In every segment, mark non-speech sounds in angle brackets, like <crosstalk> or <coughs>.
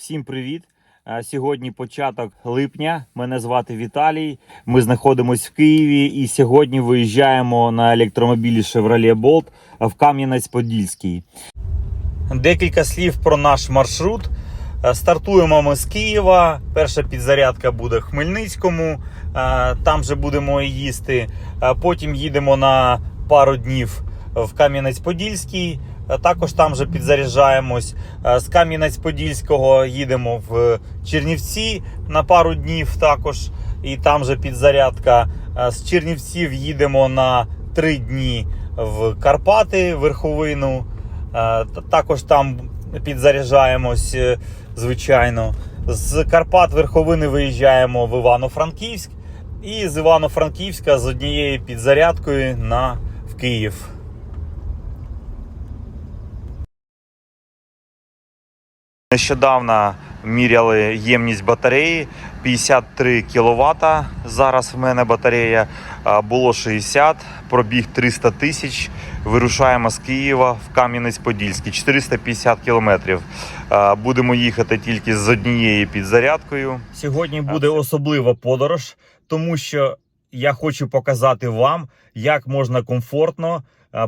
Всім привіт! Е, Сьогодні початок липня. Мене звати Віталій. Ми знаходимося в Києві і сьогодні виїжджаємо на електромобілі Chevrolet Bolt в Кам'янець-Подільський. Декілька слів про наш маршрут. Е, Стартуємо ми з Києва. Перша підзарядка буде в Хмельницькому. Е, Там же будемо їсти. Потім їдемо на пару днів в Кам'янець-Подільський. Е, Також там же підзаряджаємось. Е, З Кам'янець-Подільського їдемо в Чернівці на пару днів також. І там же підзарядка. Е, З Чернівців їдемо на три дні в Карпати, верховину. Також там підзаряджаємось, звичайно. З Карпат Верховини виїжджаємо в Івано-Франківськ. І з Івано-Франківська з однією підзарядкою на в Київ. Нещодавно міряли ємність батареї 53 кВт. Зараз в мене батарея було 60, пробіг 300 тисяч. Вирушаємо з Києва в Кам'янець-Подільський, 450 кілометрів. Будемо їхати тільки з однією підзарядкою. Сьогодні буде особлива подорож, тому що я хочу показати вам, як можна комфортно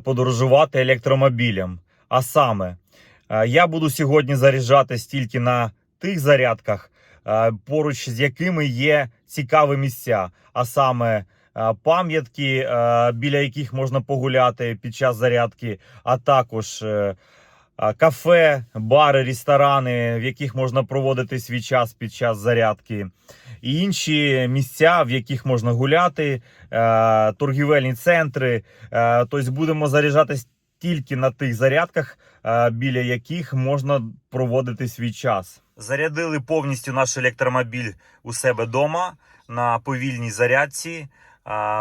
подорожувати електромобілем. А саме, Я буду сьогодні заряджатись тільки на тих зарядках, поруч з якими є цікаві місця, а саме пам'ятки, біля яких можна погуляти під час зарядки, а також е, кафе, бари, ресторани, в яких можна проводити свій час під час зарядки. І інші місця, в яких можна гуляти, е, торгівельні центри. Е, Тобто будемо заряджатись тільки на тих зарядках, біля яких можна проводити свій час. Зарядили повністю наш електромобіль у себе вдома на повільній зарядці.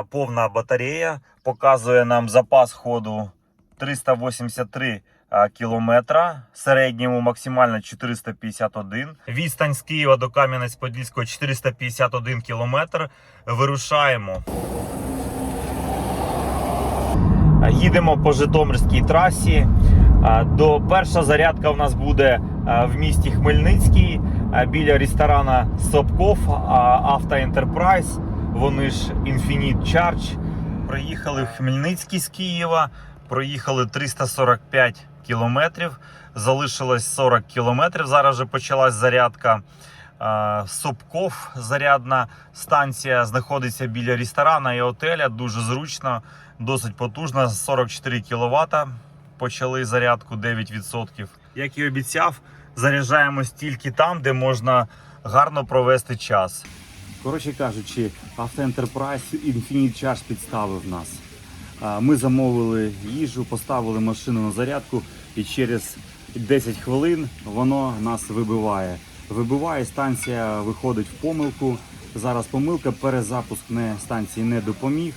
Повна батарея показує нам запас ходу 383 е, кілометра, середньому максимально 451. Відстань з Києва до Кам'янець-Подільського 451 кілометр. Вирушаємо. Їдемо по Житомирській трасі. До перша зарядка у нас буде в місті Хмельницький а, біля ресторана Сопков Авто Ентерпрайз. Вони ж Infinite Charge. Приїхали в Хмельницький з Києва. Проїхали 345 кілометрів. Залишилось 40 кілометрів. Зараз вже почалась зарядка. А, Сопков зарядна станція знаходиться біля ресторана і отеля. Дуже зручно, досить потужна. 44 кВт. Почали зарядку 9%. Як і обіцяв, заряджаємось тільки там, де можна гарно провести час. Коротше кажучи, Авто Enterprise Infinite Charge підставив нас. Ми замовили їжу, поставили машину на зарядку, і через 10 хвилин воно нас вибиває. Вибиває, станція виходить в помилку. Зараз помилка, перезапуск не, станції не допоміг.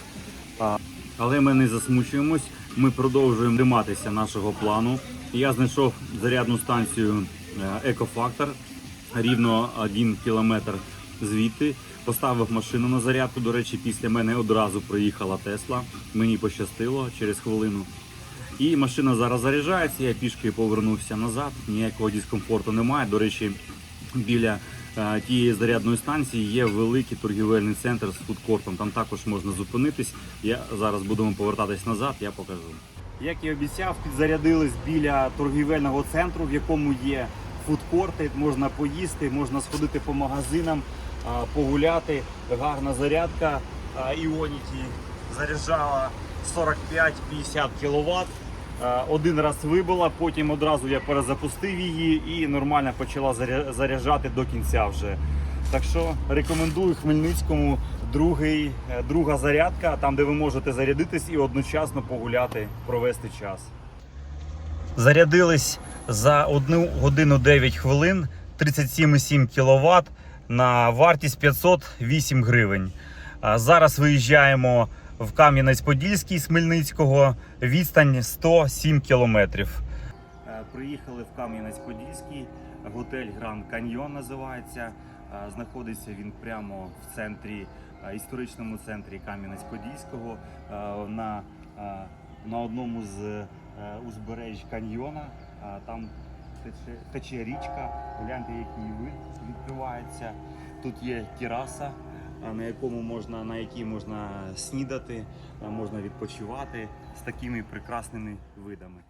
Але ми не засмучуємось. Ми продовжуємо триматися нашого плану. Я знайшов зарядну станцію е, Екофактор рівно 1 кілометр звідти. Поставив машину на зарядку. До речі, після мене одразу проїхала Тесла. Мені пощастило через хвилину. І машина зараз заряджається. Я пішки повернувся назад. Ніякого дискомфорту немає. До речі, біля тієї зарядної станції є великий торгівельний центр з фудкортом. Там також можна зупинитись. Я зараз будемо повертатись назад. Я покажу. Як і обіцяв, підзарядились біля торгівельного центру, в якому є фудкорти. Можна поїсти, можна сходити по магазинам, погуляти. Гарна зарядка. Іоніті заряджала 45-50 кВт. Е, Один раз вибила, потім одразу я перезапустив її і нормально почала заряджати до кінця вже. Так що рекомендую Хмельницькому другий, е, друга зарядка, там де ви можете зарядитись і одночасно погуляти, провести час. Зарядились за 1 годину 9 хвилин 37,7 кВт на вартість 508 гривень. Зараз виїжджаємо в Кам'янець-Подільський з Хмельницького, відстань 107 кілометрів. Приїхали в Кам'янець-Подільський, готель Гранд Каньйон називається. Е, Знаходиться він прямо в центрі, е, історичному центрі Кам'янець-Подільського е, на, е, на одному з е, каньйона. Е, Там тече, тече річка. Гляньте, який вид відкривається. Тут є тераса, на якому можна на якій можна снідати, можна відпочивати з такими прекрасними видами.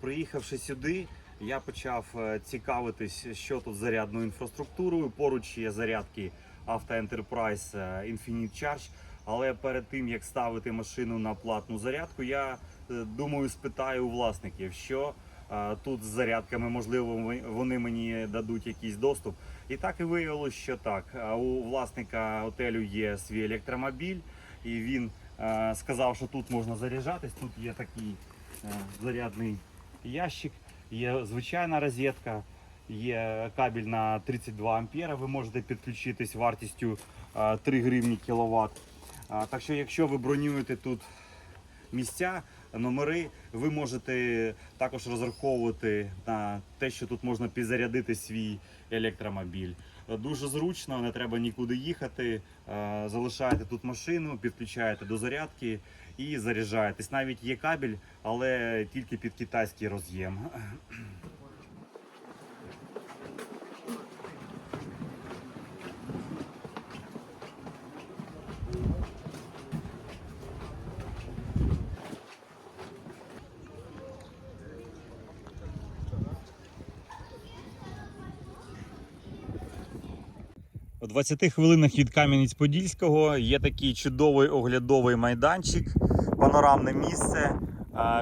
Приїхавши сюди, я почав е, цікавитись, що тут з зарядною інфраструктурою. Поруч є зарядки Auto Enterprise е, Infinite Charge. Але перед тим як ставити машину на платну зарядку, я е, думаю, спитаю у власників, що тут з зарядками, можливо, вони мені дадуть якийсь доступ. І так і виявилось, що так. У власника готелю є свій електромобіль, і він сказав, що тут можна заряджатись. Тут є такий е, зарядний ящик, є звичайна розетка, є кабель на 32 ампера. Ви можете підключитись вартістю е, 3 гривні кіловат. Так що, якщо ви бронюєте тут місця, номери, ви можете також розраховувати на те, що тут можна підзарядити свій електромобіль. Дуже зручно, не треба нікуди їхати. Е, Залишаєте тут машину, підключаєте до зарядки і заряджаєтесь. Навіть є кабель, але тільки під китайський роз'єм. 20 хвилинах від Кам'янець-Подільського є такий чудовий оглядовий майданчик, панорамне місце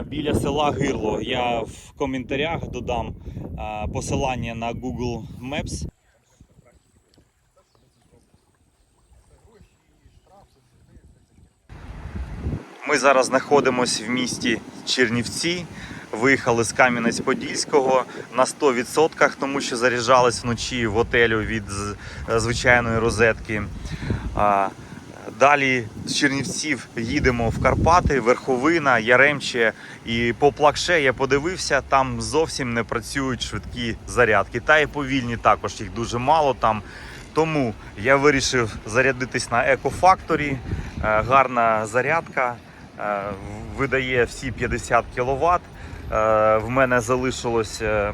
біля села Гирло. Я в коментарях додам посилання на Google Maps. Ми зараз знаходимося в місті Чернівці. Виїхали з Кам'янець-Подільського на 100%, тому що заряджались вночі в готелю від звичайної розетки. Далі з Чернівців їдемо в Карпати, Верховина, Яремче і по плакше я подивився, там зовсім не працюють швидкі зарядки. Та і повільні також їх дуже мало там. Тому я вирішив зарядитись на Екофакторі. Е, Гарна зарядка, е, видає всі 50 кВт. В мене залишилось е,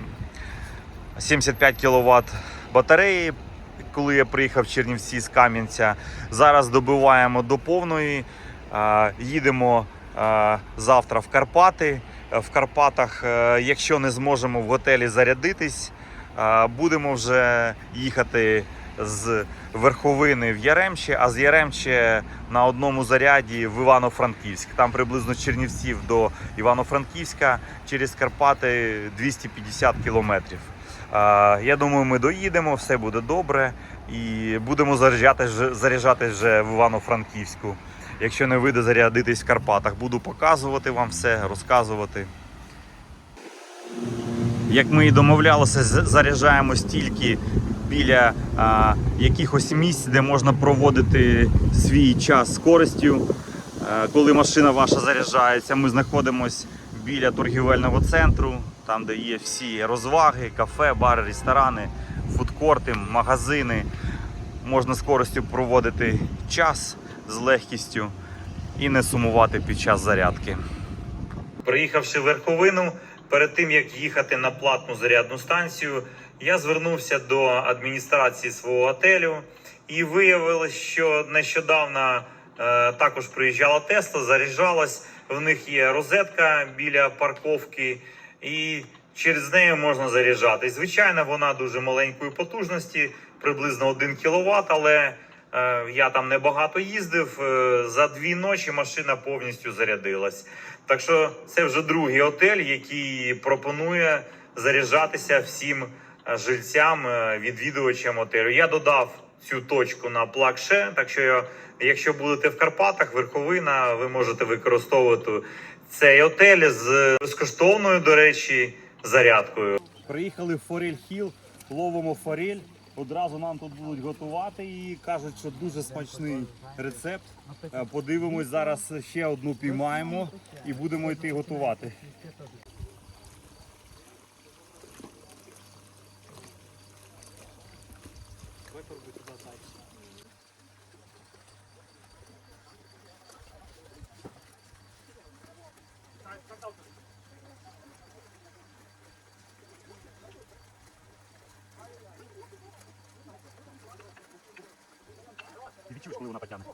75 кВт батареї, коли я приїхав в Чернівці з Кам'янця. Зараз добиваємо до повної. Е, Їдемо е, завтра в Карпати. Е, В Карпатах, е, якщо не зможемо в готелі зарядитись, е, будемо вже їхати з Верховини в Яремче, а з Яремче на одному заряді в Івано-Франківськ. Там приблизно з Чернівців до Івано-Франківська через Карпати 250 кілометрів. Я думаю, ми доїдемо, все буде добре і будемо заряджати, заряджати вже в Івано-Франківську. Якщо не вийде зарядитись в Карпатах, буду показувати вам все, розказувати. Як ми і домовлялися, з- заряджаємось тільки біля а, якихось місць, де можна проводити свій час з користю. Е, Коли машина ваша заряджається, ми знаходимося біля торгівельного центру, там де є всі розваги, кафе, бари, ресторани, фудкорти, магазини. Можна з користю проводити час з легкістю і не сумувати під час зарядки. Приїхавши в Верховину, перед тим як їхати на платну зарядну станцію, я звернувся до адміністрації свого готелю і виявилось, що нещодавно е, також приїжджала Тесла, заряджалась. В них є розетка біля парковки, і через неї можна заряджати. Звичайно, вона дуже маленької потужності, приблизно 1 кВт, але е, я там небагато їздив. Е, за дві ночі машина повністю зарядилась. Так що це вже другий готель, який пропонує заряджатися всім жильцям, е, відвідувачам готелю. Я додав цю точку на плакше, так що якщо будете в Карпатах, Верховина, ви можете використовувати цей готель з безкоштовною, до речі, зарядкою. Приїхали в Форель Хіл, ловимо форель. Одразу нам тут будуть готувати і кажуть, що дуже смачний рецепт. Е, Подивимось, зараз ще одну піймаємо і будемо йти готувати. Коли вона потягне.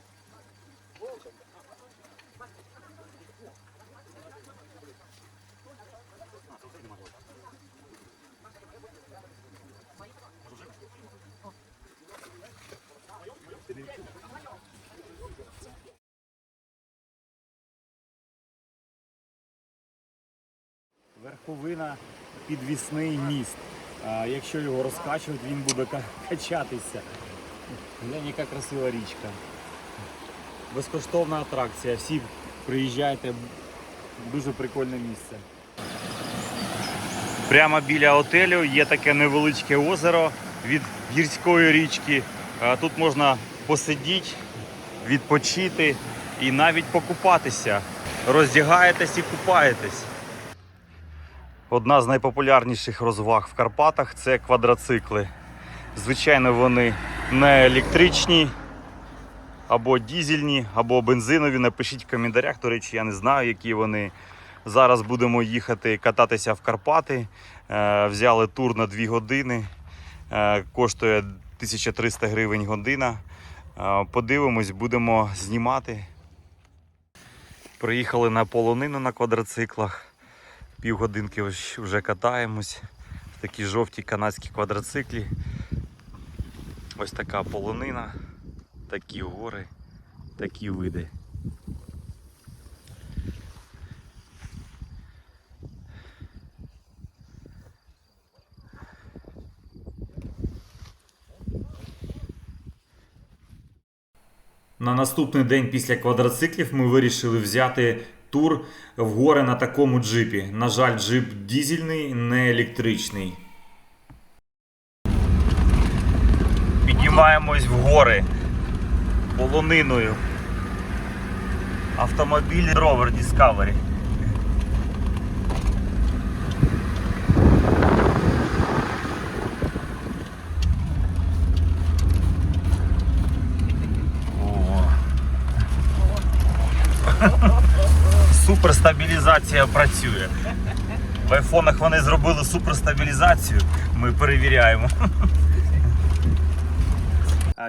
Верховина підвісний міст. Якщо його розкачувати, він буде качатися. Глянь, яка красива річка. Безкоштовна атракція. Всі приїжджайте. Дуже прикольне місце. Прямо біля отелю є таке невеличке озеро від гірської річки. Тут можна посидіти, відпочити і навіть покупатися. Роздягаєтесь і купаєтесь. Одна з найпопулярніших розваг в Карпатах це квадроцикли. Звичайно, вони не електричні, або дізельні, або бензинові. Напишіть в коментарях. До речі, я не знаю, які вони. Зараз будемо їхати кататися в Карпати. Е, Взяли тур на 2 години. Е, Коштує 1300 гривень година. Е, Подивимось, будемо знімати. Приїхали на полонину на квадроциклах. Півгодинки вже катаємось в такій жовтій канадській квадроциклі. Ось така полонина, такі гори, такі види. На наступний день після квадроциклів ми вирішили взяти тур в гори на такому джипі. На жаль, джип дізельний, не електричний. Піднімаємось в гори полониною. Автомобіль Rover Discovery. Суперстабілізація працює. В айфонах вони зробили суперстабілізацію. Ми перевіряємо.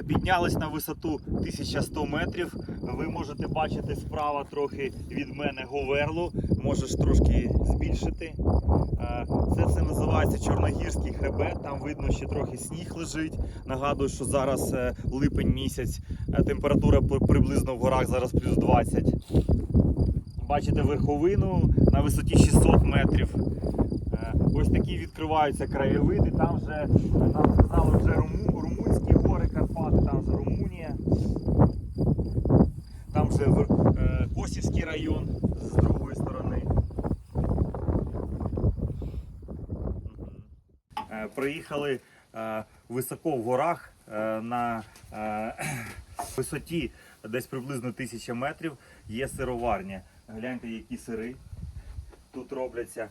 Піднялись на висоту 1100 метрів. Ви можете бачити справа трохи від мене говерлу. Можеш трошки збільшити. Е, Це все називається Чорногірський хребет. Там видно, ще трохи сніг лежить. Нагадую, що зараз е, липень місяць. Е, Температура приблизно в горах зараз плюс 20. Бачите верховину на висоті 600 метрів. Ось такі відкриваються краєвиди. Там вже нам сказали вже Руму- румунські гори Карпати, там вже Румунія. Там вже е, Косівський район з другої сторони. Е, Приїхали е, високо в горах на <coughs> висоті десь приблизно 1000 метрів є сироварня. Гляньте, які сири тут робляться.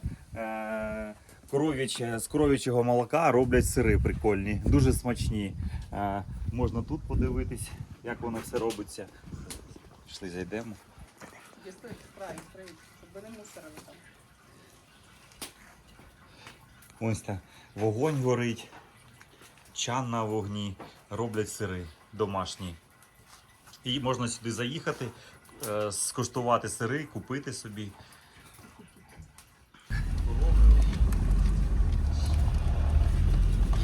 Е, з коров'ячого молока роблять сири прикольні, дуже смачні. Е, можна тут подивитись, як воно все робиться. Пішли, зайдемо. Ось так. Вогонь горить, чан на вогні, роблять сири домашні. І можна сюди заїхати, е, скуштувати сири, купити собі.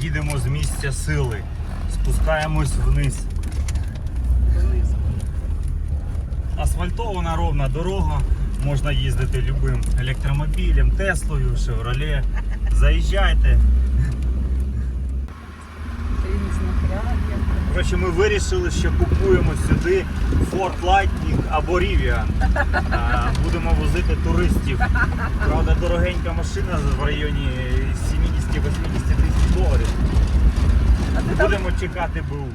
Їдемо з місця сили, спускаємось вниз. Асфальтована ровна дорога. Можна їздити любим електромобілем, Теслою, Шевроле. Заїжджайте. Коротше, ми вирішили, що купуємо сюди Ford Lightning або Rivian. Будемо возити туристів. Правда, дорогенька машина в районі 70-80 тисяч доларів. Будемо чекати БУ.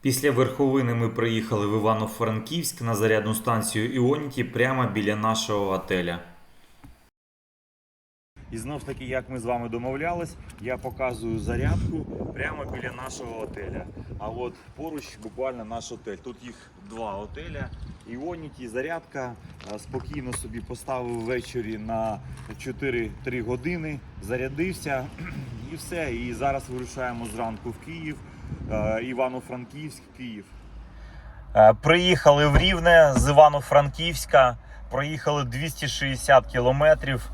Після верховини ми приїхали в Івано-Франківськ на зарядну станцію Іоніті прямо біля нашого отеля. І знов ж таки, як ми з вами домовлялись, я показую зарядку прямо біля нашого отеля. А от поруч буквально наш отель. Тут їх два отеля. Іоніті, зарядка. Е, Спокійно собі поставив ввечері на 4-3 години, зарядився <clears throat> і все. І зараз вирушаємо зранку в Київ. е, Івано-Франківськ, Київ. Е, Приїхали в Рівне з Івано-Франківська, проїхали 260 кілометрів.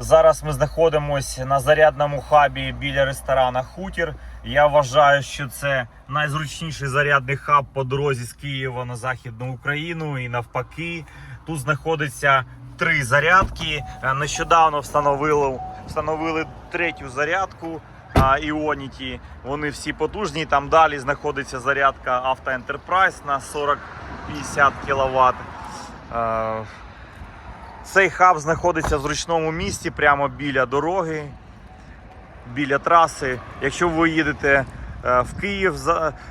Е, Зараз ми знаходимося на зарядному хабі біля ресторана Хутір. Я вважаю, що це найзручніший зарядний хаб по дорозі з Києва на Західну Україну і навпаки. Тут знаходиться три зарядки. Е, Нещодавно встановили, встановили третю зарядку а, Ionity. Вони всі потужні. Там далі знаходиться зарядка Auto Enterprise на 40-50 кВт. Цей хаб знаходиться в зручному місці прямо біля дороги, біля траси. Якщо ви їдете е, в Київ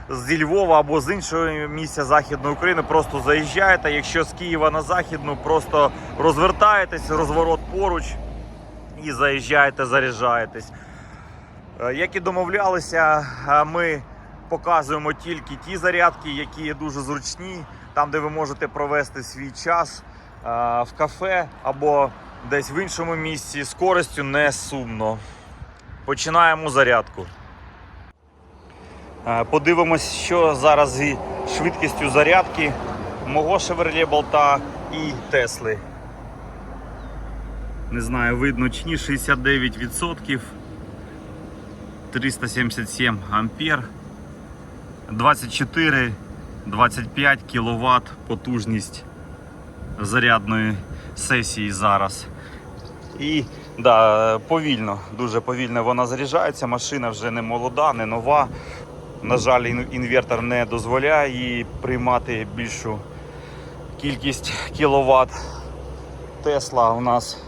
зі Львова або з іншого місця Західної України, просто заїжджаєте. Якщо з Києва на Західну, просто розвертаєтесь, розворот поруч і заїжджаєте, заряджаєтесь. Е, Як і домовлялися, е, ми показуємо тільки ті зарядки, які є дуже зручні, там, де ви можете провести свій час в кафе або десь в іншому місці з користю не сумно. Починаємо зарядку. Подивимось, що зараз зі швидкістю зарядки мого Chevrolet болта і Тесли. Не знаю, видно чи ні, 69%. 377 ампер, 24-25 кВт потужність зарядної сесії зараз. І да, повільно, дуже повільно вона заряджається. Машина вже не молода, не нова. На жаль, інвертор не дозволяє їй приймати більшу кількість кіловат. Тесла у нас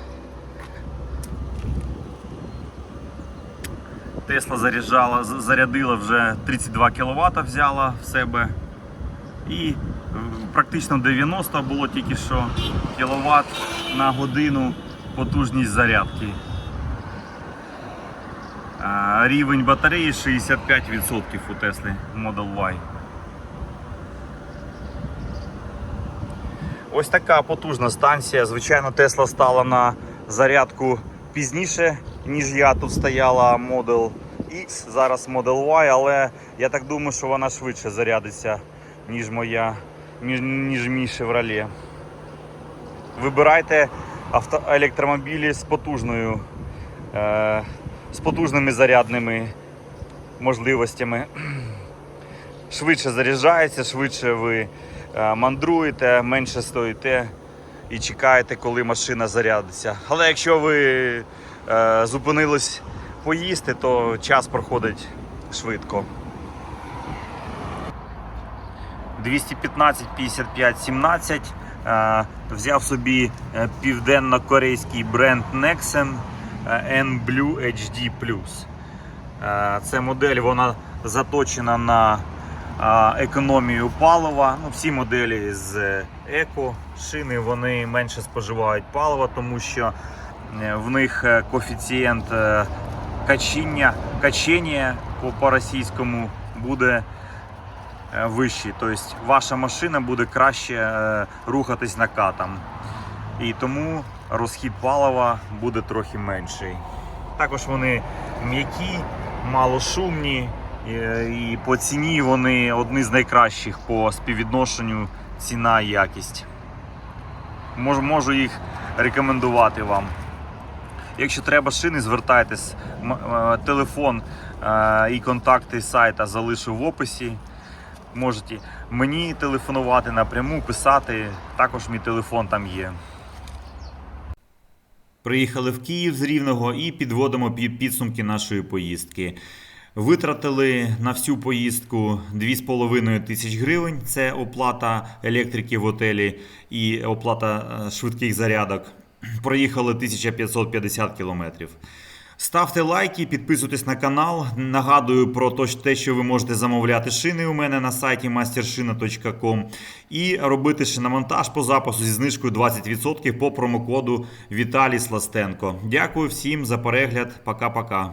Тесла заряджала, зарядила вже 32 кВт взяла в себе. І практично 90 було тільки що кВт на годину потужність зарядки. Рівень батареї 65% у Тесли Model Y. Ось така потужна станція. Звичайно, Тесла стала на зарядку пізніше, ніж я. Тут стояла Model X, зараз Model Y, але я так думаю, що вона швидше зарядиться, ніж моя, ніж, мій Chevrolet. Вибирайте авто, електромобілі з потужною, е, з потужними зарядними можливостями. <clears throat> Швидше заряджається, швидше ви е, мандруєте, менше стоїте і чекаєте, коли машина зарядиться. Але якщо ви е, зупинились поїсти, то час проходить швидко. 215 55 17 е, взяв собі е, південно-корейський бренд Nexen е, N Blue HD Е, Це модель, вона заточена на економію палива. Ну, всі моделі з еко шини вони менше споживають палива, тому що в них коефіцієнт качіння, качення по- по-російському буде е, вищий. Тобто ваша машина буде краще е, рухатись накатом. І тому розхід палива буде трохи менший. Також вони м'які, малошумні е, і по ціні вони одні з найкращих по співвідношенню ціна і якість. Можу, їх рекомендувати вам. Якщо треба шини, звертайтесь. Е, Телефон е, і контакти сайта залишу в описі. Можете мені телефонувати напряму, писати. Також мій телефон там є. Приїхали в Київ з Рівного і підводимо підсумки нашої поїздки. Витратили на всю поїздку 2,5 тисяч гривень. Це оплата електрики в готелі і оплата е, швидких зарядок. Проїхали 1550 кілометрів. Ставте лайки, підписуйтесь на канал. Нагадую про те, що ви можете замовляти шини у мене на сайті mastershina.com і робити шиномонтаж по запису зі знижкою 20% по промокоду Віталій Сластенко. Дякую всім за перегляд. Пока-пока.